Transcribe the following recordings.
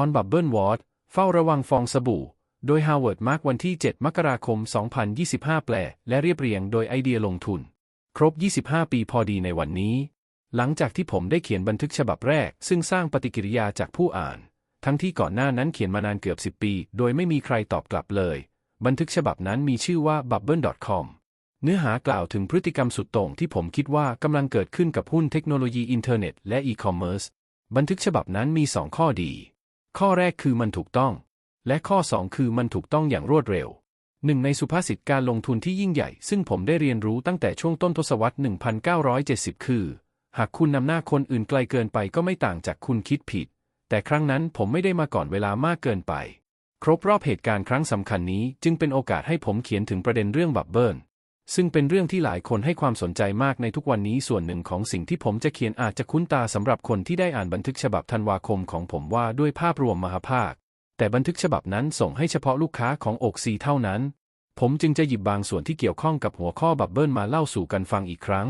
On Bubble Ward เฝ้าระวังฟองสบู่ โดย Howard Mark วันที่ 7 มกราคม 2025 แปล และเรียบเรียงโดยไอเดียลงทุน ครบ 25 ปีพอดีในวันนี้ หลังจากที่ผมได้เขียนบันทึกฉบับแรก ซึ่งสร้างปฏิกิริยาจากผู้อ่าน ทั้งที่ก่อนหน้านั้นเขียนมานานเกือบ 10 ปี โดยไม่มีใครตอบกลับเลย บันทึกฉบับนั้นมีชื่อว่า bubble.com เนื้อหากล่าวถึงพฤติกรรมสุดโต่งที่ผมคิดว่ากำลังเกิดขึ้นกับหุ้นเทคโนโลยีอินเทอร์เน็ตและอีคอมเมิร์ซบันทึกฉบับนั้นมี 2 ข้อดี ข้อแรกคือมันถูกต้อง และข้อ 2 คือมันถูกต้องอย่างรวดเร็วหนึ่งในสุภาษิตการลงทุนที่ยิ่งใหญ่ ซึ่งผมได้เรียนรู้ตั้งแต่ช่วงต้นทศวรรษ 1970 คือ หากคุณนำหน้าคนอื่นไกลเกินไปก็ไม่ต่างจากคุณคิดผิด แต่ครั้งนั้นผมไม่ได้มาก่อนเวลามากเกินไป ครบรอบเหตุการณ์ครั้งสำคัญนี้จึงเป็นโอกาสให้ผมเขียนถึงประเด็นเรื่องบับเบิล ซึ่งเป็นเรื่องที่หลายคนให้ความสนใจมากในทุกวันนี้ส่วนหนึ่งของสิ่งที่ผมจะเขียนอาจจะคุ้นตาสำหรับคนที่ได้อ่านบันทึกฉบับธันวาคมของผมว่าด้วยภาพรวมมหาภาค แต่บันทึกฉบับนั้นส่งให้เฉพาะลูกค้าของอกซีเท่านั้น ผมจึงจะหยิบบางส่วนที่เกี่ยวข้องกับหัวข้อบับเบิลมาเล่าสู่กันฟังอีกครั้ง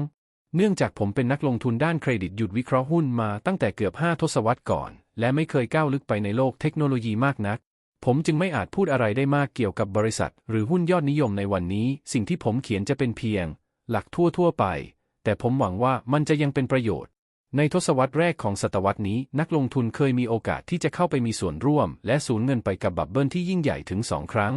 เนื่องจากผมเป็นนักลงทุนด้านเครดิตหยุดวิเคราะห์หุ้นมาตั้งแต่เกือบ 5 ทศวรรษก่อน และไม่เคยก้าวลึกไปในโลกเทคโนโลยีมากนัก ผมจึงไม่อาจพูดอะไรได้มากเกี่ยวกับบริษัท หรือหุ้นยอดนิยมในวันนี้ สิ่งที่ผมเขียนจะเป็นเพียง หลักทั่วๆไป แต่ผมหวังว่ามันจะยังเป็นประโยชน์ ในทศวรรษแรกของศตวรรษนี้ นักลงทุนเคยมีโอกาสที่จะเข้าไปมีส่วนร่วม และสูญเงินไปกับบับเบิลที่ยิ่งใหญ่ถึงสองครั้ง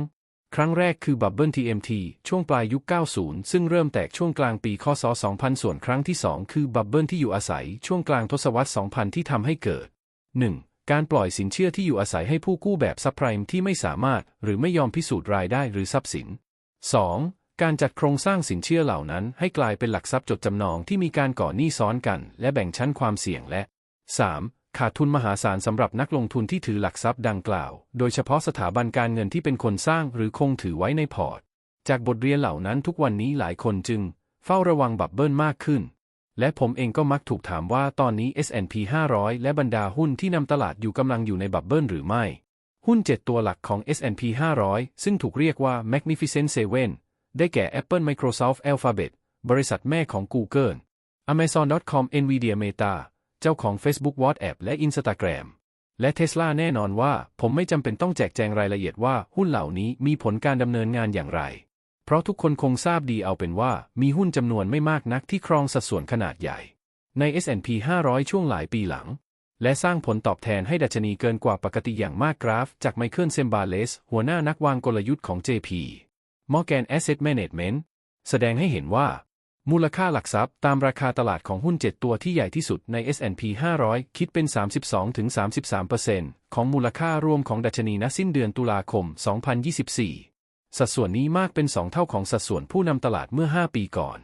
ครั้งแรกคือบับเบิล TMT ช่วงปลายยุค 90 ซึ่งเริ่มแตกช่วงกลางปีคศ 2000 ส่วนครั้งที่ 2 คือบับเบิลที่อยู่อาศัยช่วงกลางทศวรรษ 2000 ที่ทำให้เกิด 1. การปล่อยสินเชื่อที่อยู่อาศัยให้ผู้กู้แบบซับไพรม์ที่ไม่สามารถหรือไม่ยอมพิสูจน์รายได้หรือทรัพย์สิน 2. การจัดโครงสร้างสินเชื่อเหล่านั้น ให้กลายเป็นหลักทรัพย์จดจำนองที่มีการก่อหนี้ซ้อนกัน และแบ่งชั้นความเสี่ยงและ 3. ขาดทุนมหาศาลสำหรับนักลงทุนที่ถือหลักทรัพย์ดังกล่าว โดยเฉพาะสถาบันการเงินที่เป็นคนสร้างหรือคงถือไว้ในพอร์ต จากบทเรียนเหล่านั้นทุกวันนี้หลายคนจึง เฝ้าระวังบับเบิลมากขึ้น และผมเองก็มักถูกถามว่าตอนนี้ S&P 500 และบรรดาหุ้นที่นำตลาดอยู่กำลังอยู่ในบับเบิลหรือไม่ หุ้น 7 ตัวหลักของ S&P 500 ซึ่งถูกเรียกว่า Magnificent Seven ได้แก่ Apple Microsoft Alphabet บริษัทแม่ของ Google Amazon.com Nvidia Meta เจ้าของ Facebook WhatsApp และ Instagram และ Tesla แน่นอนว่าผมไม่จำเป็นต้องแจกแจงรายละเอียดว่าหุ้นเหล่านี้มีผลการดำเนินงานอย่างไร ราะทุกคนคงทราบดีเอาเป็นว่ามีหุ้นจำนวนไม่มากนักที่ครองสัดส่วนขนาดใหญ่ ใน S&P 500 ช่วงหลายปีหลัง และสร้างผลตอบแทนให้ดัชนีเกินกว่าปกติอย่างมากกราฟ จากไมเคิลเซมบาเลส หัวหน้านักวางกลยุทธ์ของ JP Morgan Asset Management แสดงให้เห็นว่า มูลค่าหลักทรัพย์ตามราคาตลาดของหุ้น 7 ตัวที่ใหญ่ที่สุดใน S&P 500 คิดเป็น 32-33%ของมูลค่ารวมของดัชนีณสิ้นเดือนตุลาคม 2024 สัดส่วนนี้มากเป็น 2 เท่าของสัดส่วนผู้นำตลาดเมื่อ 5 ปีก่อน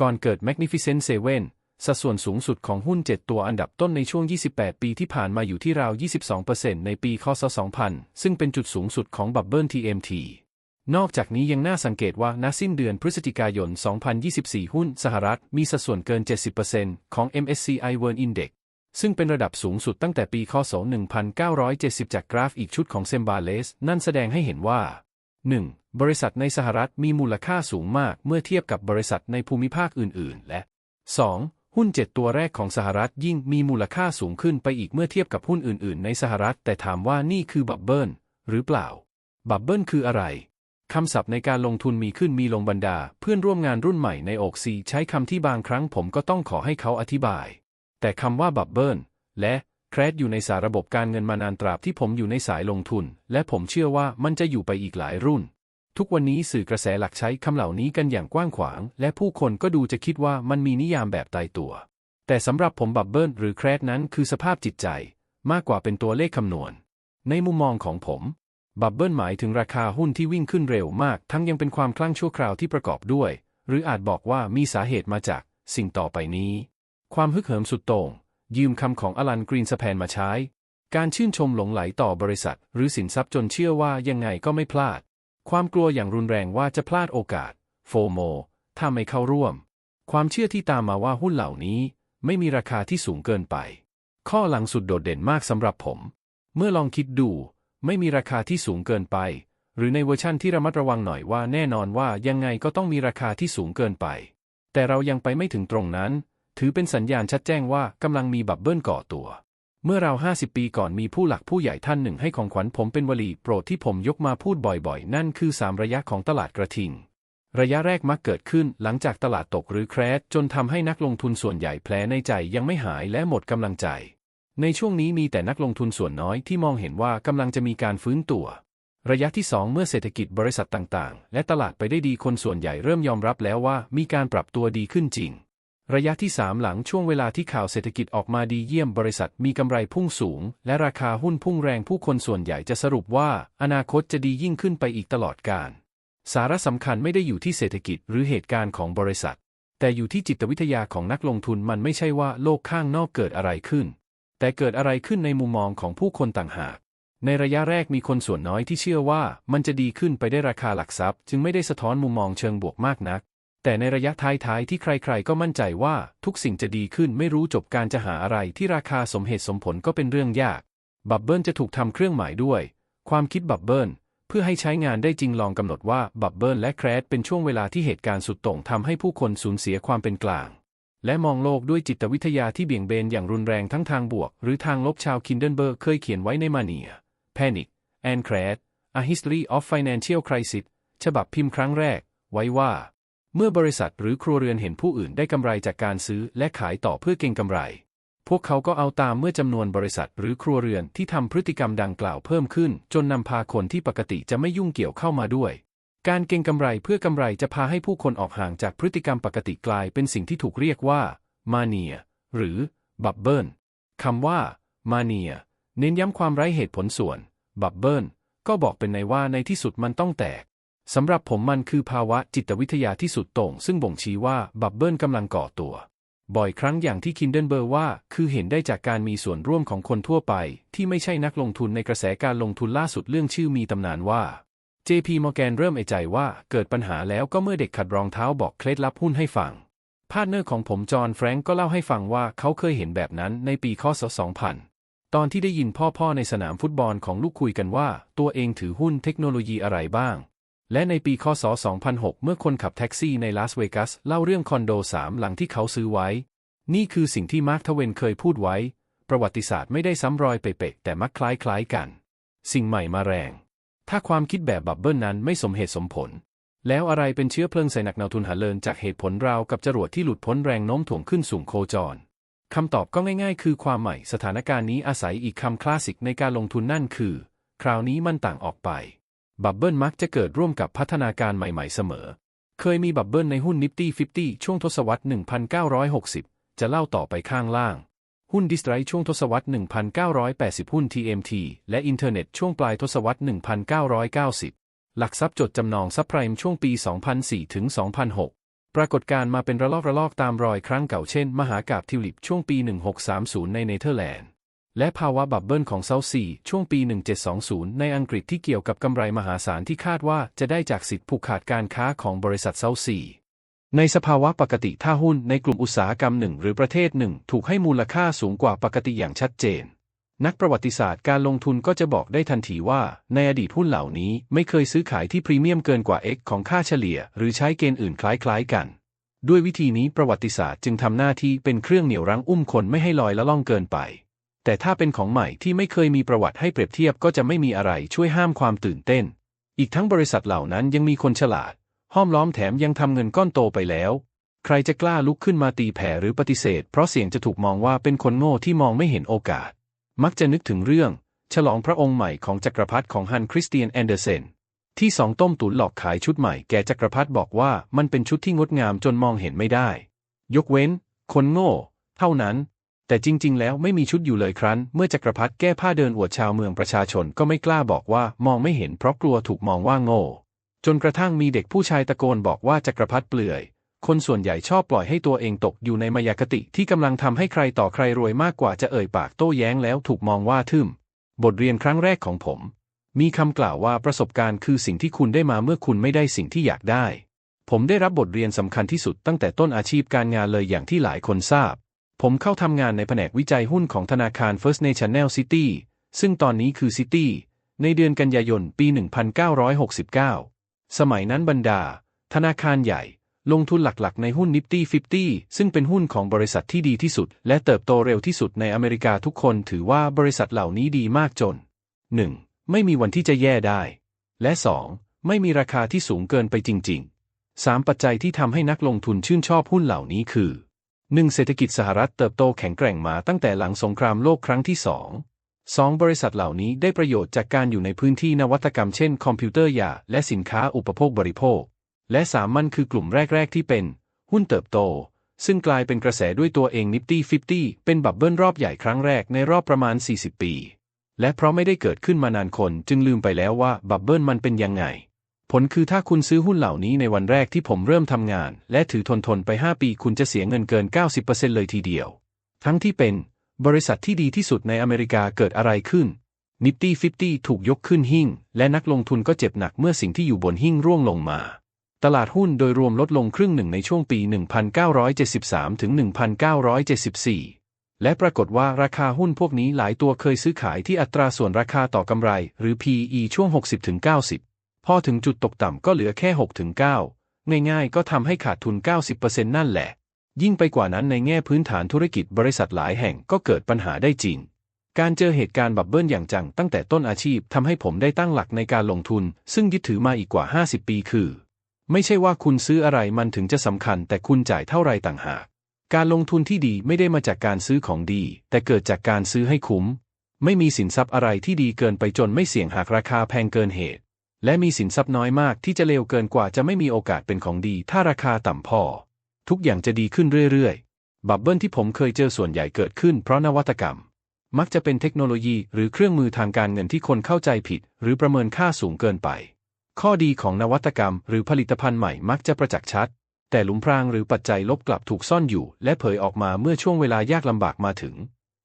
ก่อนเกิด Magnificent Seven สัดส่วนสูงสุดของหุ้น 7 ตัวอันดับต้นในช่วง 28 ปีที่ผ่านมาอยู่ที่ราว 22%ในปีคศ 2000 ซึ่งเป็นจุดสูงสุดของบับเบิล TMT นอกจากนี้ยังน่าสังเกตว่าณสิ้นเดือนพฤศจิกายน 2024 หุ้นสหรัฐมีสัดส่วนเกิน 70%ของ MSCI World Index ซึ่งเป็นระดับสูงสุดตั้งแต่ปีคศ 1970 จากกราฟอีกชุดของเซมบาเลส นั่นแสดงให้เห็นว่า 1. บริษัทในสหรัฐมีมูลค่าสูงมากเมื่อเทียบกับบริษัทในภูมิภาคอื่น ๆ และ 2. หุ้น 7 ตัวแรกของสหรัฐยิ่งมีมูลค่าสูงขึ้นไปอีกเมื่อเทียบกับหุ้นอื่น ๆ ในสหรัฐแต่ถามว่านี่คือบับเบิลหรือเปล่า บับเบิลคืออะไรคำศัพท์ในการลงทุนมีขึ้นมีลงบรรดา เพื่อนร่วมงานรุ่นใหม่ในอกซีใช้คำที่บางครั้งผมก็ต้องขอให้เขาอธิบาย แต่คำว่าบับเบิลและ ครดอยู่ในสาระบบการเงินมานานตราบที่ผมอยู่ในสายลงทุน และผมเชื่อว่ามันจะอยู่ไปอีกหลายรุ่น ทุกวันนี้สื่อกระแสหลักใช้คำเหล่านี้กันอย่างกว้างขวาง และผู้คนก็ดูจะคิดว่ามันมีนิยามแบบตายตัว แต่สำหรับผมบับเบิลหรือแครดนั้นคือสภาพจิตใจ มากกว่าเป็นตัวเลขคำนวณ ในมุมมองของผมบับเบิลหมายถึงราคาหุ้นที่วิ่งขึ้นเร็วมาก ทั้งยังเป็นความคลั่งชั่วคราวที่ประกอบด้วย หรืออาจบอกว่ามีสาเหตุมาจากสิ่งต่อไปนี้ ความฮึกเหิมสุดโต่ง ยืมคำของอลันกรีนสแพนมาใช้ การชื่นชมหลงไหลต่อบริษัท หรือสินทรัพย์จนเชื่อว่ายังไงก็ไม่พลาด ความกลัวอย่างรุนแรงว่าจะพลาดโอกาส โฟโม ถ้าไม่เข้าร่วม ความเชื่อที่ตามมาว่าหุ้นเหล่านี้ ไม่มีราคาที่สูงเกินไป ข้อหลังสุดโดดเด่นมากสำหรับผม เมื่อลองคิดดู ไม่มีราคาที่สูงเกินไป หรือในเวอร์ชั่นที่ระมัดระวังหน่อยว่าแน่นอนว่ายังไงก็ต้องมีราคาที่สูงเกินไป แต่เรายังไปไม่ถึงตรงนั้น ถือเป็นสัญญาณชัดแจ้งว่ากำลังมีบับเบิ้ลก่อตัว เมื่อราว50 ปีก่อนมีผู้หลักผู้ใหญ่ท่านหนึ่งให้ของขวัญผมเป็นวลีโปรดที่ผมยกมาพูดบ่อยๆ นั่นคือ 3 ระยะของตลาดกระทิง ระยะแรกมักเกิดขึ้นหลังจากตลาดตกหรือแครชจนทำให้นักลงทุนส่วนใหญ่แผลในใจยังไม่หายและหมดกำลังใจ ในช่วงนี้มีแต่นักลงทุนส่วนน้อยที่มองเห็นว่ากำลังจะมีการฟื้นตัวระยะที่ 2 เมื่อเศรษฐกิจบริษัทต่างๆ และตลาดไปได้ดีคนส่วนใหญ่เริ่มยอมรับแล้วว่ามีการปรับตัวดีขึ้นจริง ระยะที่ 3 หลังช่วงเวลาที่ข่าวเศรษฐกิจออกมาดีเยี่ยมบริษัทมีกำไรพุ่งสูง และราคาหุ้นพุ่งแรงผู้คนส่วนใหญ่จะสรุปว่า อนาคตจะดียิ่งขึ้นไปอีกตลอดกาลสาระสำคัญไม่ได้อยู่ที่เศรษฐกิจหรือเหตุการณ์ของบริษัท แต่อยู่ที่จิตวิทยาของนักลงทุนมันไม่ใช่ว่าโลกข้างนอกเกิดอะไรขึ้น แต่เกิดอะไรขึ้นในมุมมองของผู้คนต่างหาก ในระยะแรกมีคนส่วนน้อยที่เชื่อว่า มันจะดีขึ้นไปได้ราคาหลักทรัพย์ จึงไม่ได้สะท้อนมุมมองเชิงบวกมากนัก แต่ในระยะท้ายๆที่ใครๆก็มั่นใจว่าทุกสิ่งจะดีขึ้นไม่รู้จบการจะหาอะไรที่ราคาสมเหตุสมผลก็เป็นเรื่องยาก บับเบิลจะถูกทำเครื่องหมายด้วย ความคิดบับเบิลเพื่อให้ใช้งานได้จริงลองกำหนดว่าบับเบิลและแครชเป็นช่วงเวลาที่เหตุการณ์สุดโต่งทำให้ผู้คนสูญเสียความเป็นกลาง และมองโลกด้วยจิตวิทยาที่เบี่ยงเบนอย่างรุนแรงทั้งทางบวก หรือทางลบชาวคินเดนเบิร์กเคยเขียนไว้ในมาเนีย Panic and Crash A History of Financial Crisis ฉบับพิมพ์ครั้งแรก ไว้ว่า เมื่อบริษัทหรือครัวเรือนเห็นผู้อื่นได้กำไรจากการซื้อและขายต่อเพื่อเก็งกำไร พวกเขาก็เอาตามเมื่อจำนวนบริษัทหรือครัวเรือนที่ทำพฤติกรรมดังกล่าวเพิ่มขึ้น จนนำพาคนที่ปกติจะไม่ยุ่งเกี่ยวเข้ามาด้วย การเก็งกำไรเพื่อกำไรจะพาให้ผู้คนออกห่างจากพฤติกรรมปกติกลายเป็นสิ่งที่ถูกเรียกว่ามาเนียหรือบับเบิลคำว่ามาเนียเน้นย้ำความไร้เหตุผลส่วนบับเบิลก็บอกเป็นในว่าในที่สุดมันต้องแตก สำหรับผมมันคือภาวะจิตวิทยาที่สุดโต่งซึ่งบ่งชี้ว่าบับเบิลกำลังก่อตัว บ่อยครั้งอย่างที่คินเดนเบอร์ว่า คือเห็นได้จากการมีส่วนร่วมของคนทั่วไป ที่ไม่ใช่นักลงทุนในกระแสการลงทุนล่าสุดเรื่องชื่อมีตำนานว่า JP Morgan เริ่มไอใจว่าเกิดปัญหาแล้วก็เมื่อเด็กขัดรองเท้าบอกเคล็ดลับหุ้นให้ฟังพาร์ทเนอร์ของผมจอห์นแฟรงก์ก็เล่าให้ฟังว่าเขาเคยเห็นแบบนั้นในปีคศ2000 ตอนที่ได้ยินพ่อๆในสนามฟุตบอลของลูกคุยกันว่า ตัวเองถือหุ้นเทคโนโลยีอะไรบ้าง และในปีคศ 2006 เมื่อคนขับแท็กซี่ในลาสเวกัสเล่าเรื่องคอนโดสามหลังที่เขาซื้อไว้ นี่คือสิ่งที่มาร์คทเวนเคยพูดไว้ ประวัติศาสตร์ไม่ได้ซ้ำรอยเป๊ะแต่มักคล้ายๆกัน สิ่งใหม่มาแรง ถ้าความคิดแบบบับเบิลนั้นไม่สมเหตุสมผล แล้วอะไรเป็นเชื้อเพลิงใส่หนักแนวทุนหาเลินจากเหตุผลราวกับจรวดที่หลุดพ้นแรงโน้มถ่วงขึ้นสูงโคจรคำตอบก็ง่ายๆ คือความใหม่สถานการณ์นี้อาศัยอีกคำคลาสสิกในการลงทุนนั่นคือ คราวนี้มันต่างออกไป บับเบิลมักจะเกิดร่วมกับพัฒนาการใหม่ๆเสมอ เคยมีบับเบิลในหุ้นนิฟตี้50ช่วงทศวรรษ 1960 จะเล่าต่อไปข้างล่าง หุ้นดิสไตรช่วงทศวรรษ 1980 หุ้น TMT และอินเทอร์เน็ตช่วงปลายทศวรรษ 1990 หลักทรัพย์จดจำนองซับไพรมช่วงปี 2004 ถึง 2006 ปรากฏการ์มาเป็นระลอกระลอกตามรอยครั้งเก่าเช่น มหากาบทิวลิปช่วงปี 1630 ในเนเธอร์แลนด์ และภาวะบับเบิลของเซาซีช่วงปี 1720 ในอังกฤษที่เกี่ยวกับกำไรมหาศาลที่คาดว่าจะได้จากสิทธิผูกขาดการค้าของบริษัทเซาซีในสภาวะปกติถ้าหุ้นในกลุ่มอุตสาหกรรมหนึ่งหรือประเทศหนึ่งถูกให้มูลค่าสูงกว่าปกติอย่างชัดเจน นักประวัติศาสตร์การลงทุนก็จะบอกได้ทันทีว่า ในอดีตหุ้นเหล่านี้ไม่เคยซื้อขายที่พรีเมียมเกินกว่า X ของค่าเฉลี่ย หรือใช้เกณฑ์อื่นคล้ายๆกัน ด้วยวิธีนี้ประวัติศาสตร์จึงทำหน้าที่เป็นเครื่องเหนี่ยวรั้งอุ้มคนไม่ให้ลอยละล่องเกินไป แต่ถ้าเป็นของใหม่ที่ไม่เคยมีประวัติให้เปรียบเทียบก็จะไม่มีอะไรช่วยห้ามความตื่นเต้น อีกทั้งบริษัทเหล่านั้นยังมีคนฉลาด ห้อมล้อมแถมยังทำเงินก้อนโตไปแล้ว ใครจะกล้าลุกขึ้นมาตีแผ่หรือปฏิเสธ เพราะเสี่ยงจะถูกมองว่าเป็นคนโง่ที่มองไม่เห็นโอกาส มักจะนึกถึงเรื่อง ฉลองพระองค์ใหม่ของจักรพรรดิของฮันคริสเตียนแอนเดอร์เซนที่สองต้มตุ๋นหลอกขายชุดใหม่แก่จักรพรรดิบอกว่ามันเป็นชุดที่งดงามจนมองเห็นไม่ได้ ยกเว้น คนโง่ เท่านั้น แต่จริง ๆ แล้วไม่มีชุดอยู่เลยครั้น เมื่อจักรพรรดิแก้ผ้าเดินอวดชาวเมืองประชาชนก็ไม่กล้าบอกว่ามองไม่เห็นเพราะกลัวถูกมองว่าโง่ จนกระทั่งมีเด็กผู้ชายตะโกนบอกว่าจักรพรรดิเปลือย คนส่วนใหญ่ชอบปล่อยให้ตัวเองตกอยู่ในมายาคติที่กำลังทำให้ใครต่อใครรวยมากกว่าจะเอ่ยปากโต้แย้งแล้วถูกมองว่าทึมบทเรียนครั้งแรกของผม มีคำกล่าวว่าประสบการณ์คือสิ่งที่คุณได้มาเมื่อคุณไม่ได้สิ่งที่อยากได้ ผมได้รับบทเรียนสำคัญที่สุดตั้งแต่ต้นอาชีพการงานเลยอย่างที่หลายคนทราบ ผมเข้าทำงานในแผนกวิจัยหุ้นของธนาคาร First National City ซึ่งตอนนี้คือ City ในเดือนกันยายนปี 1969 สมัยนั้นบรรดา ธนาคารใหญ่ ลงทุนหลักๆ ในหุ้น Nifty 50 ซึ่งเป็นหุ้นของบริษัทที่ดีที่สุด และเติบโตเร็วที่สุดในอเมริกาทุกคนถือว่าบริษัทเหล่านี้ดีมากจน 1. ไม่มีวันที่จะแย่ได้ และ 2. ไม่มีราคาที่สูงเกินไปจริง ๆ 3. ปัจจัยที่ทำให้นักลงทุนชื่นชอบหุ้นเหล่านี้คือ 1. เศรษฐกิจสหรัฐเติบโตแข็งแกร่งมาตั้งแต่หลังสงครามโลกครั้งที่ 2 2. บริษัทเหล่านี้ได้ประโยชน์จากการอยู่ในพื้นที่นวัตกรรมเช่นคอมพิวเตอร์ยาและสินค้าอุปโภคบริโภค และสามมันคือกลุ่มแรก ๆ ที่เป็น หุ้นเติบโต ซึ่งกลายเป็นกระแสด้วยตัวเอง Nifty 50เป็นบับเบิลรอบใหญ่ครั้งแรกในรอบประมาณ 40 ปี และเพราะไม่ได้เกิดขึ้นมานานคนจึงลืมไปแล้วว่าบับเบิลมันเป็นยังไง ผลคือถ้าคุณซื้อหุ้นเหล่านี้ในวันแรกที่ผมเริ่มทำงาน และถือทนทนไป 5 ปีคุณจะเสียเงินเกิน 90%เลยทีเดียว ทั้งที่เป็น บริษัทที่ดีที่สุดในอเมริกาเกิดอะไรขึ้น Nifty 50ถูกยกขึ้นหิ้งและนักลงทุนก็เจ็บหนักเมื่อสิ่งที่อยู่บนหิ้งร่วงลงมา ตลาดหุ้นโดยรวมลดลงครึ่งหนึ่งในช่วงปี 1973 ถึง 1974 และปรากฏว่าราคาหุ้นพวกนี้หลายตัวเคยซื้อขายที่อัตราส่วนราคาต่อกำไร หรือ PE ช่วง 60ถึง90 พอถึงจุดตกต่ำก็เหลือแค่6ถึง9ง่ายๆ ก็ทำให้ขาดทุน 90%นั่นแหละ ยิ่งไปกว่านั้นในแง่พื้นฐานธุรกิจบริษัทหลายแห่งก็เกิดปัญหาได้จริง การเจอเหตุการณ์บับเบิ้ลอย่างจังตั้งแต่ต้นอาชีพทำให้ผมได้ตั้งหลักในการลงทุน ซึ่งยึดถือมาอีกกว่า 50 ปีคือ ไม่ใช่ว่าคุณซื้ออะไรมันถึงจะสำคัญ แต่คุณจ่ายเท่าไรต่างหาก การลงทุนที่ดีไม่ได้มาจากการซื้อของดี แต่เกิดจากการซื้อให้คุ้ม ไม่มีสินทรัพย์อะไรที่ดีเกินไปจนไม่เสี่ยงหากราคาแพงเกินเหตุ และมีสินทรัพย์น้อยมากที่จะเลวเกินกว่าจะไม่มีโอกาสเป็นของดี ถ้าราคาต่ำพอ ทุกอย่างจะดีขึ้นเรื่อยๆ บับเบิ้ลที่ผมเคยเจอส่วนใหญ่เกิดขึ้นเพราะนวัตกรรม มักจะเป็นเทคโนโลยีหรือเครื่องมือทางการเงินที่คนเข้าใจผิด หรือประเมินค่าสูงเกินไป ข้อดีของนวัตกรรม หรือผลิตภัณฑ์ใหม่มักจะประจักษ์ชัด แต่หลุมพรางหรือปัจจัยลบกลับถูกซ่อนอยู่ และเผยออกมาเมื่อช่วงเวลายากลำบากมาถึง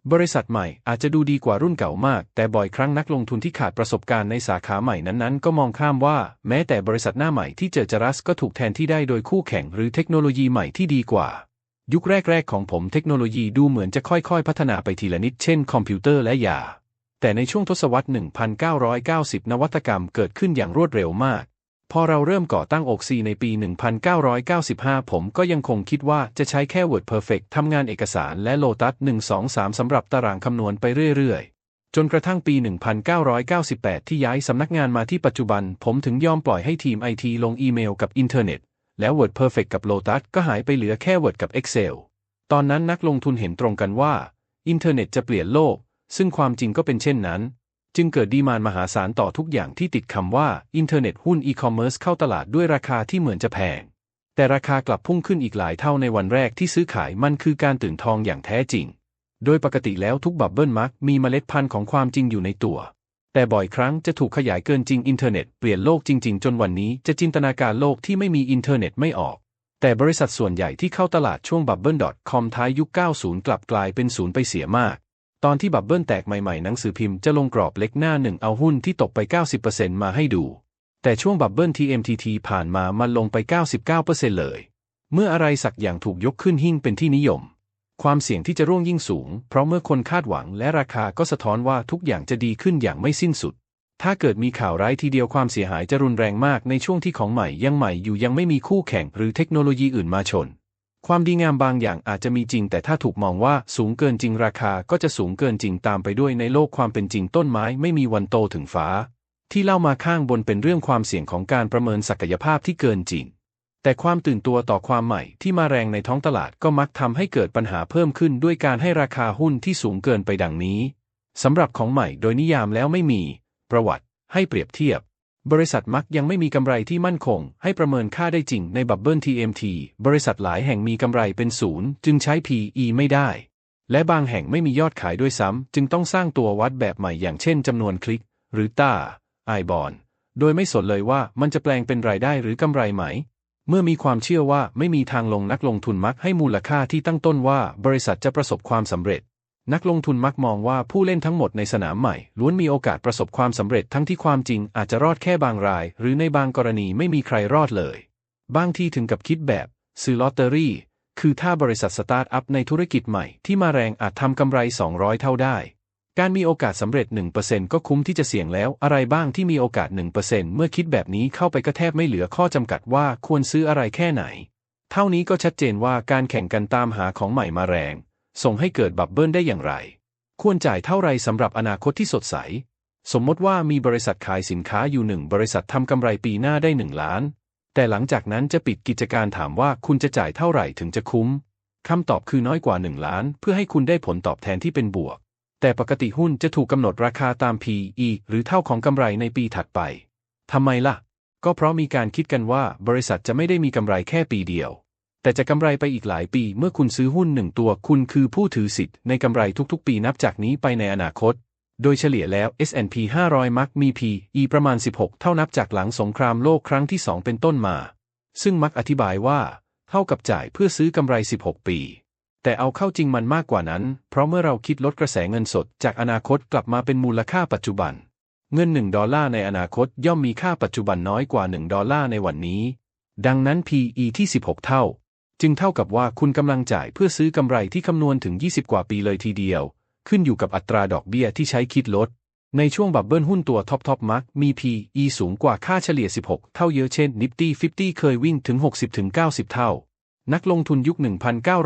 บริษัทใหม่อาจจะดูดีกว่ารุ่นเก่ามาก แต่บ่อยครั้งนักลงทุนที่ขาดประสบการณ์ในสาขาใหม่นั้นๆ ก็มองข้ามว่า แม้แต่บริษัทหน้าใหม่ที่เจอจรัสก็ถูกแทนที่ได้โดยคู่แข่งหรือเทคโนโลยีใหม่ที่ดีกว่า ยุคแรก ๆ ของผมเทคโนโลยีดูเหมือนจะค่อยๆ พัฒนาไปทีละนิดเช่นคอมพิวเตอร์และยา แต่ในช่วงทศวรรษ 1990 นวัตกรรมเกิดขึ้นอย่างรวดเร็วมาก พอเราเริ่มก่อตั้งอกซีในปี 1995 ผมก็ยังคงคิดว่าจะใช้แค่ Word Perfect ทำงานเอกสารและ Lotus 123 สำหรับตารางคำนวณไปเรื่อยๆ จนกระทั่งปี 1998 ที่ย้ายสำนักงานมาที่ปัจจุบัน ผมถึงยอมปล่อยให้ทีมไอทีลงอีเมลกับอินเทอร์เน็ต แล้ว Word Perfect กับ Lotus ก็หายไปเหลือแค่ Word กับ Excel ตอนนั้นนักลงทุนเห็นตรงกันว่า อินเทอร์เน็ตจะเปลี่ยนโลก ซึ่งความจริงก็เป็นเช่นนั้น จึงเกิดดีมานมหาศาลต่อทุกอย่างที่ติดคำว่าอินเทอร์เน็ตหุ้นอีคอมเมิร์ซเข้าตลาดด้วยราคาที่เหมือนจะแพง แต่ราคากลับพุ่งขึ้นอีกหลายเท่าในวันแรกที่ซื้อขายมันคือการตื่นทองอย่างแท้จริง โดยปกติแล้วทุกบับเบิลมักมีเมล็ดพันธุ์ของความจริงอยู่ในตัว แต่บ่อยครั้งจะถูกขยายเกินจริงอินเทอร์เน็ตเปลี่ยนโลกจริง ๆ จนวันนี้จะจินตนาการโลกที่ไม่มีอินเทอร์เน็ตไม่ออก แต่บริษัทส่วนใหญ่ที่เข้าตลาดช่วงบับเบิลดอทคอมท้ายยุค 90 กลับกลายเป็นศูนย์ไปเสียมาก ตอนที่บับเบิลแตกใหม่ๆ หนังสือพิมพ์จะลงกรอบเล็กหน้าหนึ่งเอาหุ้นที่ตกไป 90%มาให้ดู แต่ช่วงบับเบิล TMTT ผ่านมามันลงไป 99%เลย เมื่ออะไรสักอย่างถูกยกขึ้นหิ้งเป็นที่นิยม ความเสี่ยงที่จะร่วงยิ่งสูง เพราะเมื่อคนคาดหวังและราคาก็สะท้อนว่าทุกอย่างจะดีขึ้นอย่างไม่สิ้นสุด ถ้าเกิดมีข่าวร้ายทีเดียวความเสียหายจะรุนแรงมากในช่วงที่ของใหม่ยังใหม่อยู่ยังไม่มีคู่แข่งหรือเทคโนโลยีอื่นมาชน ความดีงามบางอย่างอาจจะมีจริง แต่ถ้าถูกมองว่าสูงเกินจริงราคาก็จะสูงเกินจริงตามไปด้วยในโลกความเป็นจริงต้นไม้ไม่มีวันโตถึงฟ้า ที่เล่ามาข้างบนเป็นเรื่องความเสี่ยงของการประเมินศักยภาพที่เกินจริง แต่ความตื่นตัวต่อความใหม่ที่มาแรงในท้องตลาดก็มักทำให้เกิดปัญหาเพิ่มขึ้นด้วยการให้ราคาหุ้นที่สูงเกินไปดังนี้สำหรับของใหม่โดยนิยามแล้วไม่มี ประวัติ ให้เปรียบเทียบ บริษัทมักยังไม่มีกำไรที่มั่นคง ให้ประเมินค่าได้จริงในบับเบิล TMT บริษัทหลายแห่งมีกำไรเป็นศูนย์จึงใช้ PE ไม่ได้ และบางแห่งไม่มียอดขายด้วยซ้ำ จึงต้องสร้างตัววัดแบบใหม่อย่างเช่นจำนวนคลิก หรือต้าไอบอนโดยไม่สนเลยว่ามันจะแปลงเป็นรายได้หรือกำไรไหม เมื่อมีความเชื่อว่าไม่มีทางลงนักลงทุนมักให้มูลค่าที่ตั้งต้นว่าบริษัทจะประสบความสำเร็จ นักลงทุนมักมองว่าผู้เล่นทั้งหมดในสนามใหม่ล้วนมีโอกาสประสบความสำเร็จทั้งที่ความจริงอาจจะรอดแค่บางราย หรือในบางกรณีไม่มีใครรอดเลย บางที่ถึงกับคิดแบบซื้อลอตเตอรี่ คือถ้าบริษัทสตาร์ทอัพในธุรกิจใหม่ที่มาแรงอาจทำกำไร 200 เท่าได้ การมีโอกาสสำเร็จ 1%ก็คุ้มที่จะเสี่ยงแล้วอะไรบ้างที่มีโอกาส 1%เมื่อคิดแบบนี้เข้าไปก็แทบไม่เหลือข้อจำกัดว่าควรซื้ออะไรแค่ไหน เท่านี้ก็ชัดเจนว่าการแข่งกันตามหาของใหม่มาแรง ส่งให้เกิดบับเบิลได้อย่างไร ควรจ่ายเท่าไรสำหรับอนาคตที่สดใส สมมติว่ามีบริษัทขายสินค้าอยู่หนึ่งบริษัททำกำไรปีหน้าได้หนึ่งล้าน แต่หลังจากนั้นจะปิดกิจการถามว่าคุณจะจ่ายเท่าไหร่ถึงจะคุ้มคำตอบคือน้อยกว่า 1 ล้าน เพื่อให้คุณได้ผลตอบแทนที่เป็นบวก แต่ปกติหุ้นจะถูกกำหนดราคาตาม PE หรือเท่าของกำไรในปีถัดไปทำไมล่ะ ก็เพราะมีการคิดกันว่าบริษัทจะไม่ได้มีกำไรแค่ปีเดียว แต่จะกำไรไปอีกหลายปีเมื่อคุณซื้อหุ้นหนึ่งตัวคุณคือผู้ถือสิทธิ์ในกำไรทุกๆ ปีนับจากนี้ไปในอนาคต โดยเฉลี่ยแล้ว S&P 500 มักมี PE ประมาณ 16 เท่านับจากหลังสงครามโลกครั้งที่ 2 เป็นต้นมา ซึ่งมักอธิบายว่า เท่ากับจ่ายเพื่อซื้อกำไร 16 ปี แต่เอาเข้าจริงมันมากกว่านั้น เพราะเมื่อเราคิดลดกระแสเงินสดจากอนาคตกลับมาเป็นมูลค่าปัจจุบัน เงิน 1 ดอลลาร์ในอนาคตย่อมมีค่าปัจจุบันน้อยกว่า 1 ดอลลาร์ในวันนี้ ดังนั้น PE ที่ 16 เท่า จึงเท่ากับว่าคุณกำลังจ่ายเพื่อซื้อกำไรที่คำนวณถึง 20 กว่าปีเลยทีเดียว ขึ้นอยู่กับอัตราดอกเบี้ยที่ใช้คิดลด ในช่วงบับเบิลหุ้นตัวท็อปท็อปมักมี PE สูงกว่าค่าเฉลี่ย 16 เท่าเยอะเช่น Nifty 50 เคยวิ่งถึง 60-90 เท่า นักลงทุนยุค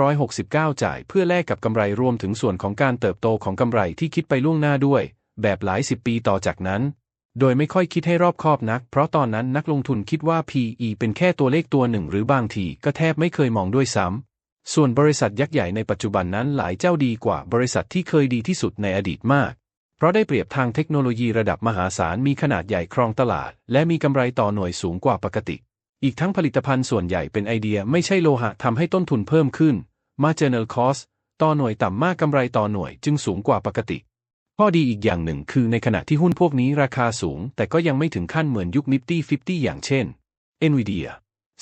1969 จ่ายเพื่อแลกกับกำไรรวมถึงส่วนของการเติบโตของกำไรที่คิดไปล่วงหน้าด้วย แบบหลายสิบปีต่อจากนั้น โดยไม่ค่อยคิดให้รอบคอบนัก เพราะตอนนั้นนักลงทุนคิดว่า PE เป็นแค่ตัวเลขตัวหนึ่ง หรือบางทีก็แทบไม่เคยมองด้วยซ้ำ ส่วนบริษัทยักษ์ใหญ่ในปัจจุบันนั้นหลายเจ้าดีกว่าบริษัทที่เคยดีที่สุดในอดีตมาก เพราะได้เปรียบทางเทคโนโลยีระดับมหาศาลมีขนาดใหญ่ครองตลาด และมีกำไรต่อหน่วยสูงกว่าปกติ อีกทั้งผลิตภัณฑ์ส่วนใหญ่เป็นไอเดียไม่ใช่โลหะทำให้ต้นทุนเพิ่มขึ้น marginal cost ต่อหน่วยต่ำมากกำไรต่อหน่วยจึงสูงกว่าปกติ ข้อดีอีกอย่างหนึ่งคือในขณะที่หุ้นพวกนี้ราคาสูง แต่ก็ยังไม่ถึงขั้นเหมือนยุค Nifty 50อย่างเช่น Nvidia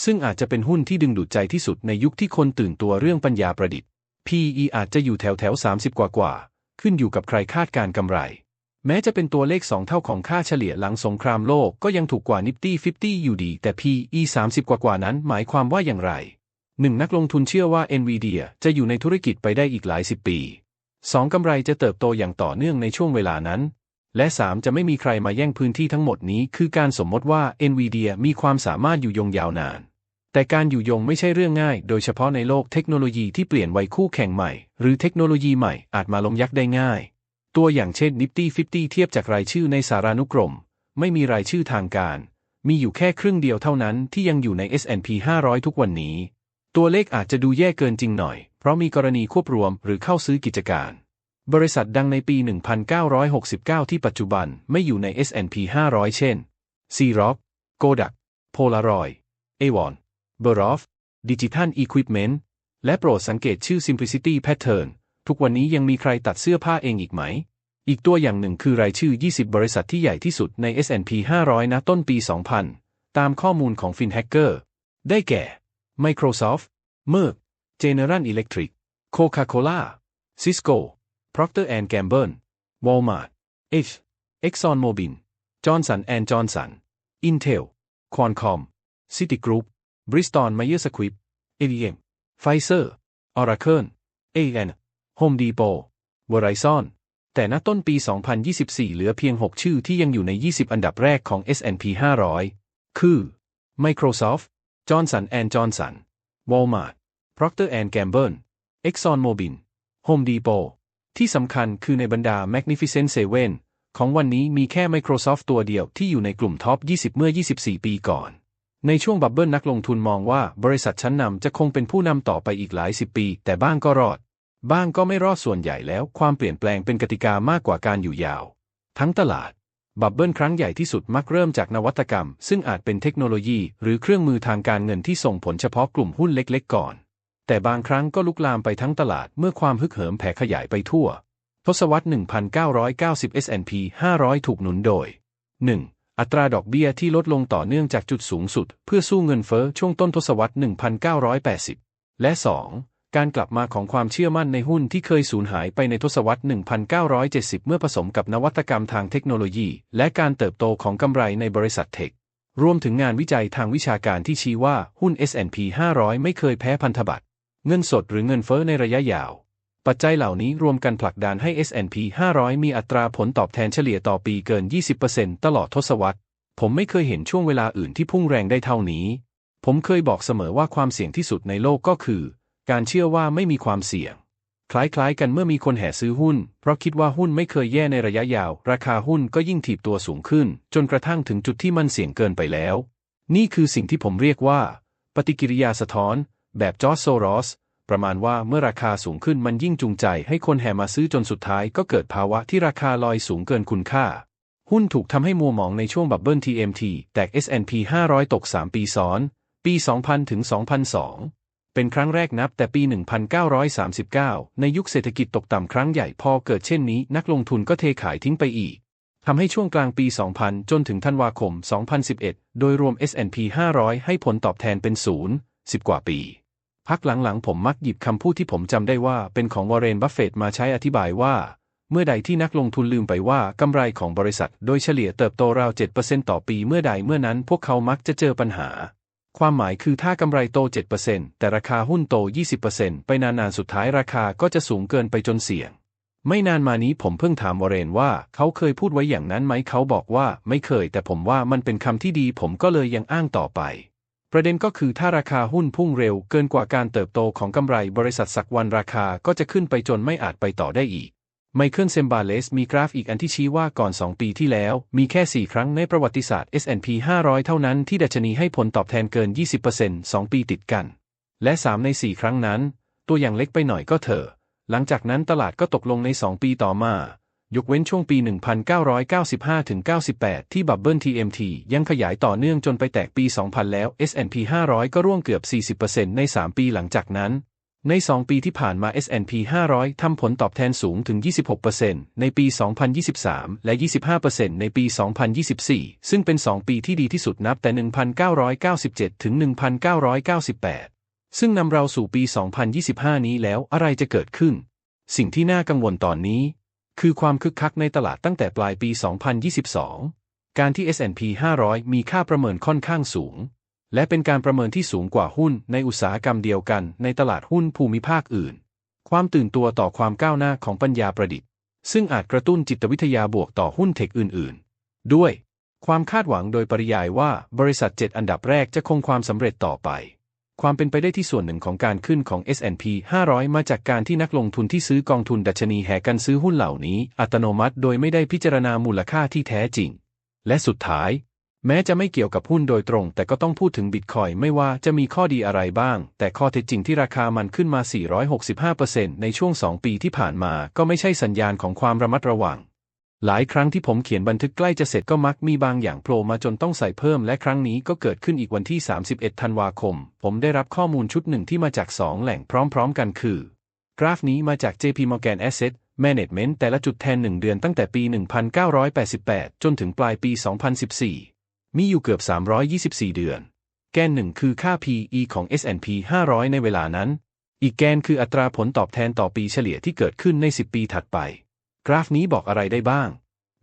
ซึ่งอาจจะเป็นหุ้นที่ดึงดูดใจที่สุดในยุคที่คนตื่นตัวเรื่องปัญญาประดิษฐ์ PE อาจจะอยู่แถวแถว 30 กว่ากว่า ขึ้นอยู่กับใครคาดการกำไร แม้จะเป็นตัวเลข 2 เท่าของค่าเฉลี่ยหลังสงครามโลกก็ยังถูกกว่า Nifty 50อยู่ดี แต่ PE 30 กว่ากว่านั้นหมายความว่าอย่างไรหนึ่งนักลงทุนเชื่อว่า Nvidia จะอยู่ในธุรกิจไปได้อีกหลายสิบปี 2. กำไรจะเติบโตอย่างต่อเนื่องในช่วงเวลานั้น และ 3. จะไม่มีใครมาแย่งพื้นที่ทั้งหมดนี้ คือการสมมติว่า Nvidia มีความสามารถอยู่ยงยาวนาน แต่การอยู่ยงไม่ใช่เรื่องง่าย โดยเฉพาะในโลกเทคโนโลยีที่เปลี่ยนไวคู่แข่งใหม่ หรือเทคโนโลยีใหม่อาจมาล้มยักษ์ได้ง่าย ตัวอย่างเช่น Nifty 50 เทียบจากรายชื่อในสารานุกรม ไม่มีรายชื่อทางการ มีอยู่แค่ครึ่งเดียวเท่านั้นที่ยังอยู่ใน S&P 500 ทุกวันนี้ ตัวเลขอาจจะดูแย่เกินจริงหน่อย เพราะมีกรณีควบรวมหรือเข้าซื้อกิจการ บริษัทดังในปี 1969 ที่ปัจจุบันไม่อยู่ใน S&P 500 เช่น c r o c Kodak Polaroid Avon b e r o f Digital Equipment และโปรดสังเกตชื่อ Simplicity Pattern ทุกวันนี้ยังมีใครตัดเสื้อผ้าเองอีกไหม อีกตัวอย่างหนึ่งคือรายชื่อ 20 บริษัทที่ใหญ่ที่สุดใน S&P 500 ณ ต้นปี 2000 ตามข้อมูลของ FinHacker ได้แก่ Microsoft Merck General Electric Coca-Cola Cisco Procter Gamble Walmart H ExxonMobil Johnson Johnson Intel Qualcomm Citigroup Bristol Myers Squibb IBM Pfizer Oracle AN Home Depot Verizon แต่ณต้นปี 2024 เหลือเพียง 6 ชื่อที่ยังอยู่ใน 20 อันดับแรกของ S&P 500 คือ Microsoft Johnson Johnson Walmart Procter Gamble ExxonMobil Home Depot ที่สำคัญคือในบรรดา Magnificent Seven ของวันนี้มีแค่ Microsoft ตัวเดียวที่อยู่ในกลุ่มท็อป 20 เมื่อ 24 ปีก่อน ในช่วงบับเบิลนักลงทุนมองว่าบริษัทชั้นนำจะคงเป็นผู้นำต่อไปอีกหลายสิบปี แต่บ้างก็รอด บ้างก็ไม่รอดส่วนใหญ่แล้ว ความเปลี่ยนแปลงเป็นกติกามากกว่าการอยู่ยาว ทั้งตลาด บับเบิลครั้งใหญ่ที่สุดมักเริ่มจากนวัตกรรม ซึ่งอาจเป็นเทคโนโลยี หรือเครื่องมือทางการเงินที่ส่งผลเฉพาะกลุ่มหุ้นเล็ก ๆ ก่อน แต่บางครั้งก็ลุกลามไปทั้งตลาดเมื่อความฮึกเหิมแผ่ขยายไปทั่ว ทศวรรษ 1990 S&P 500 ถูกหนุนโดย 1. อัตราดอกเบี้ยที่ลดลงต่อเนื่องจากจุดสูงสุด เพื่อสู้เงินเฟ้อช่วงต้นทศวรรษ 1980 และ 2. การกลับมาของความเชื่อมั่นในหุ้นที่เคยสูญหายไปในทศวรรษ 1970 เมื่อผสมกับนวัตกรรมทางเทคโนโลยี และการเติบโตของกำไรในบริษัทเทครวมถึงงานวิจัยทางวิชาการที่ชี้ว่าหุ้น S&P 500 ไม่เคยแพ้พันธบัตร เงินสดหรือเงินเฟ้อในระยะยาว ปัจจัยเหล่านี้รวมกันผลักดันให้ S&P 500 มีอัตราผลตอบแทนเฉลี่ยต่อปีเกิน 20%ตลอดทศวรรษ ผมไม่เคยเห็นช่วงเวลาอื่นที่พุ่งแรงได้เท่านี้ ผมเคยบอกเสมอว่าความเสี่ยงที่สุดในโลกก็คือ การเชื่อว่าไม่มีความเสี่ยง คล้ายๆ กันเมื่อมีคนแห่ซื้อหุ้น เพราะคิดว่าหุ้นไม่เคยแย่ในระยะยาว ราคาหุ้นก็ยิ่งถีบตัวสูงขึ้น จนกระทั่งถึงจุดที่มันเสี่ยงเกินไปแล้ว นี่คือสิ่งที่ผมเรียกว่า ปฏิกิริยาสะท้อน แบบจอร์จโซรอส ประมาณว่าเมื่อราคาสูงขึ้นมันยิ่งจูงใจให้คนแห่มาซื้อจนสุดท้ายก็เกิดภาวะที่ราคาลอยสูงเกินคุณค่า หุ้นถูกทำให้มัวหมองในช่วงบับเบิล TMT แตก S&P 500 ตก 3 ปีซ้อน ปี 2000 ถึง 2002 เป็นครั้งแรกนับแต่ปี 1939 ในยุคเศรษฐกิจตกต่ำครั้งใหญ่พอเกิดเช่นนี้ นักลงทุนก็เทขายทิ้งไปอีกทำให้ช่วงกลางปี 2000 จนถึงธันวาคม 2011 โดยรวม S&P 500 ให้ผลตอบแทนเป็นศูนย์10 กว่าปี พักหลังๆผมมักหยิบคำพูดที่ผมจำได้ว่าเป็นของวอร์เรนบัฟเฟตมาใช้อธิบายว่า เมื่อใดที่นักลงทุนลืมไปว่ากำไรของบริษัทโดยเฉลี่ยเติบโตราว 7%ต่อปีเมื่อใดเมื่อนั้นพวกเขามักจะเจอปัญหา ความหมายคือถ้ากำไรโต 7%แต่ราคาหุ้นโต 20%ไปนานๆสุดท้ายราคาก็จะสูงเกินไปจนเสี่ยง ไม่นานมานี้ผมเพิ่งถามวอร์เรนว่าเขาเคยพูดไว้อย่างนั้นไหมเขาบอกว่าไม่เคย แต่ผมว่ามันเป็นคำที่ดีผมก็เลยยังอ้างต่อไป ประเด็นก็คือถ้าราคาหุ้นพุ่งเร็วเกินกว่าการเติบโตของกำไรบริษัทสักวันราคาก็จะขึ้นไปจนไม่อาจไปต่อได้อีก ไมเคิลเซมบาเลสมีกราฟอีกอันที่ชี้ว่าก่อน 2 ปีที่แล้ว มีแค่ 4 ครั้งในประวัติศาสตร์ S&P 500 เท่านั้นที่ดัชนีให้ผลตอบแทนเกิน 20% 2 ปีติดกัน และ 3 ใน 4 ครั้งนั้น ตัวอย่างเล็กไปหน่อยก็เถอะหลังจากนั้นตลาดก็ตกลงใน 2 ปีต่อมา ยกเว้นช่วงปี 1995-98 ที่บับเบิล TMT ยังขยายต่อเนื่องจนไปแตกปี 2000 แล้ว S&P 500 ก็ร่วงเกือบ 40%ใน 3 ปีหลังจากนั้น ใน 2 ปีที่ผ่านมา S&P 500 ทำผลตอบแทนสูงถึง 26%ในปี 2023 และ 25%ในปี 2024 ซึ่งเป็น 2 ปีที่ดีที่สุดนับแต่ 1997 ถึง 1998 ซึ่งนำเราสู่ปี 2025 นี้แล้วอะไรจะเกิดขึ้น สิ่งที่น่ากังวลตอนนี้ คือความคึกคักในตลาดตั้งแต่ปลายปี 2022 การที่ S&P 500 มีค่าประเมินค่อนข้างสูง และเป็นการประเมินที่สูงกว่าหุ้นในอุตสาหกรรมเดียวกันในตลาดหุ้นภูมิภาคอื่น ความตื่นตัวต่อความก้าวหน้าของปัญญาประดิษฐ์ ซึ่งอาจกระตุ้นจิตวิทยาบวกต่อหุ้นเทคอื่น ๆ ด้วย ความคาดหวังโดยปริยายว่าบริษัท 7 อันดับแรกจะคงความสำเร็จต่อไป ความเป็นไปได้ที่ส่วนหนึ่งของการขึ้นของ S&P 500 มาจากการที่นักลงทุนที่ซื้อกองทุนดัชนีแห่กันซื้อหุ้นเหล่านี้ อัตโนมัติโดยไม่ได้พิจารณามูลค่าที่แท้จริง และสุดท้าย แม้จะไม่เกี่ยวกับหุ้นโดยตรง แต่ก็ต้องพูดถึงบิตคอยไม่ว่าจะมีข้อดีอะไรบ้าง แต่ข้อเท็จจริงที่ราคามันขึ้นมา 465%ในช่วง 2 ปีที่ผ่านมาก็ไม่ใช่สัญญาณของความระมัดระวัง หลายครั้งที่ผมเขียนบันทึกใกล้จะเสร็จก็มักมีบางอย่างโผล่มาจนต้องใส่เพิ่มและครั้งนี้ก็เกิดขึ้นอีกวันที่ 31 ธันวาคม ผมได้รับข้อมูลชุดหนึ่งที่มาจาก 2 แหล่งพร้อม ๆ กันคือ กราฟนี้มาจาก JP Morgan Asset Management แต่ละจุดแทน 1 เดือนตั้งแต่ปี 1988 จนถึงปลายปี 2014 มีอยู่เกือบ 324 เดือน แกนหนึ่งคือค่า PE ของ S&P 500 ในเวลานั้น อีกแกนคืออัตราผลตอบแทนต่อปีเฉลี่ยที่เกิดขึ้นใน 10 ปีถัดไป กราฟนี้บอกอะไรได้บ้าง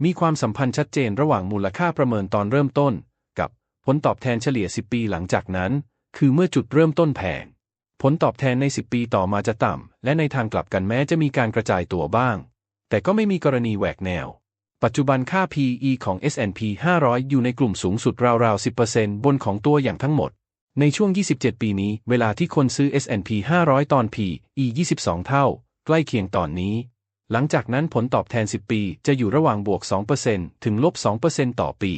มีความสัมพันธ์ชัดเจนระหว่างมูลค่าประเมินตอนเริ่มต้น กับผลตอบแทนเฉลี่ย 10 ปีหลังจากนั้น คือเมื่อจุดเริ่มต้นแพงผลตอบแทนใน 10 ปีต่อมาจะต่ำ และในทางกลับกันแม้จะมีการกระจายตัวบ้าง แต่ก็ไม่มีกรณีแหวกแนว ปัจจุบันค่า PE ของ S&P 500 อยู่ในกลุ่มสูงสุดราวๆ 10%บนของตัวอย่างทั้งหมด ในช่วง 27 ปีนี้ เวลาที่คนซื้อ S&P 500 ตอน PE 22 เท่า ใกล้เคียงตอนนี้ หลังจากนั้นผลตอบแทน 10 ปี จะอยู่ระหว่างบวก 2%ถึงลบ 2%ต่อปี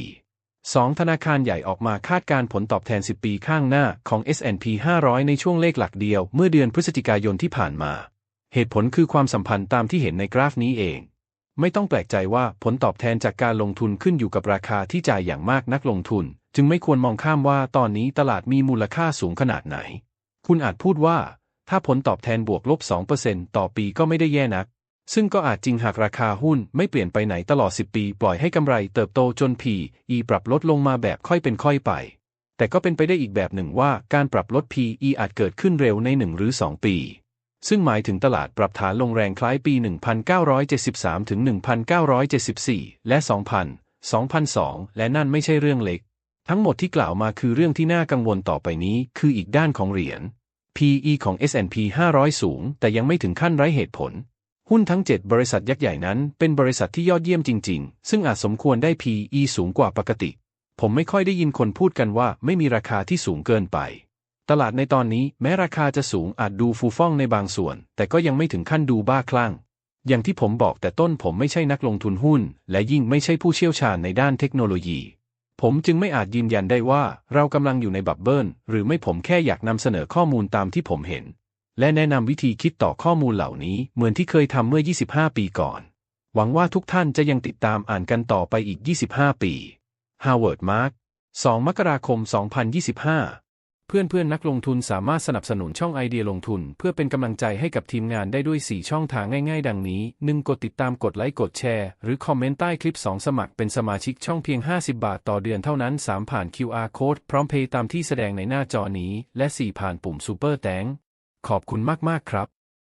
2 ธนาคารใหญ่ออกมาคาดการผลตอบแทน 10 ปีข้างหน้าของ S&P 500 ในช่วงเลขหลักเดียวเมื่อเดือนพฤศจิกายนที่ผ่านมา เหตุผลคือความสัมพันธ์ตามที่เห็นในกราฟนี้เอง ไม่ต้องแปลกใจว่าผลตอบแทนจากการลงทุนขึ้นอยู่กับราคาที่จ่ายอย่างมากนักลงทุน จึงไม่ควรมองข้ามว่าตอนนี้ตลาดมีมูลค่าสูงขนาดไหน คุณอาจพูดว่า ถ้าผลตอบแทนบวกลบ 2%ต่อปีก็ไม่ได้แย่นัก ซึ่งก็อาจจริงหากราคาหุ้นไม่เปลี่ยนไปไหนตลอด 10 ปี ปล่อยให้กำไรเติบโตจน PE ปรับลดลงมาแบบค่อยเป็นค่อยไป แต่ก็เป็นไปได้อีกแบบหนึ่งว่าการปรับลด PE อาจเกิดขึ้นเร็วใน 1 หรือ 2 ปี ซึ่งหมายถึงตลาดปรับฐานลงแรงคล้ายปี 1973 ถึง 1974 และ 2000 2002 และนั่นไม่ใช่เรื่องเล็ก ทั้งหมดที่กล่าวมาคือเรื่องที่น่ากังวลต่อไปนี้ คืออีกด้านของเหรียญ PE ของ S&P 500 สูง แต่ยังไม่ถึงขั้นไร้เหตุผล หุ้นทั้ง 7 บริษัทยักษ์ใหญ่นั้น เป็นบริษัทที่ยอดเยี่ยมจริง ๆ ซึ่งอาจสมควรได้ PE สูงกว่าปกติ ผมไม่ค่อยได้ยินคนพูดกันว่าไม่มีราคาที่สูงเกินไป ตลาดในตอนนี้แม้ราคาจะสูงอาจดูฟูฟ่องในบางส่วน แต่ก็ยังไม่ถึงขั้นดูบ้าคลั่ง อย่างที่ผมบอกแต่ต้นผมไม่ใช่นักลงทุนหุ้น และยิ่งไม่ใช่ผู้เชี่ยวชาญในด้านเทคโนโลยี ผมจึงไม่อาจยืนยันได้ว่าเรากำลังอยู่ในบับเบิลหรือไม่ผมแค่อยากนำเสนอข้อมูลตามที่ผมเห็น และแนะนำวิธีคิดต่อข้อมูลเหล่านี้เหมือนที่เคยทำเมื่อ 25 ปีก่อน หวังว่าทุกท่านจะยังติดตามอ่านกันต่อไปอีก 25 ปี Howard Mark 2 มกราคม 2025 เพื่อนเพื่อนนักลงทุนสามารถสนับสนุนช่องไอเดียลงทุน เพื่อเป็นกำลังใจให้กับทีมงานได้ด้วย 4 ช่องทางง่ายๆ ดังนี้ 1. กดติดตามกดไลค์กดแชร์ หรือคอมเมนต์ใต้คลิป 2 สมัครเป็นสมาชิกช่องเพียง 50 บาทต่อเดือนเท่านั้น 3 ผ่าน QR Code พร้อมเพย์ตามที่แสดงในหน้าจอนี้ และ 4 ผ่านปุ่ม Super แตง ขอบคุณมากๆครับ